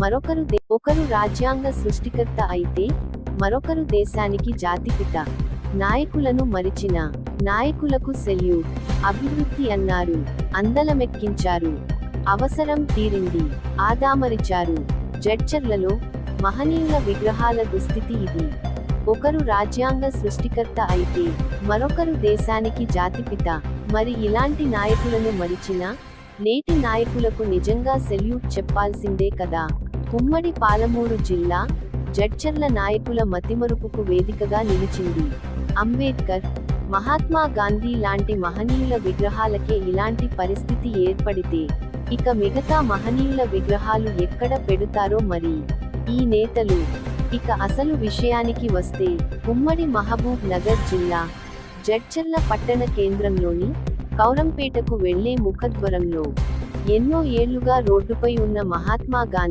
మరొకరు ఒకరు రాజ్యాంగ సృష్టికర్త అయితే మరొకరు దేశానికి జాతిపిత. నాయకులను మరిచిన నాయకులకు సెల్యూట్ అభివృద్ధి అన్నారు అందలమెక్కించారు. అవసరం తీరింది ఆదామరిచారు. జడ్చర్లలో మహనీయుల విగ్రహాల దుస్థితి ఇది. ఒకరు రాజ్యాంగ సృష్టికర్త అయితే మరొకరు దేశానికి జాతిపిత. మరి ఇలాంటి నాయకులను మరిచిన నేటి నాయకులకు నిజంగా సెల్యూట్ చెప్పాల్సిందే కదా. ఉమ్మడి పాలమూరు జిల్లా జడ్చర్ల నాయకుల మతిమరుపుకు వేదికగా నిలిచింది. అంబేద్కర్ మహాత్మా గాంధీ లాంటి మహనీయుల విగ్రహాలకే ఇలాంటి పరిస్థితి ఏర్పడితే ఇక మిగతా మహనీయుల విగ్రహాలు ఎక్కడ పెడుతారో మరి? ఈ నేతలు ఇక అసలు విషయానికి వస్తే ఉమ్మడి మహబూబ్ నగర్ జిల్లా జడ్చర్ల పట్టణ కేంద్రంలోని కౌరంపేటకు వెళ్ళే ముఖద్వరంలో ఎన్నో ఏళ్ళుగా రోడ్డుపై ఉన్న మహాత్మా గాంధీ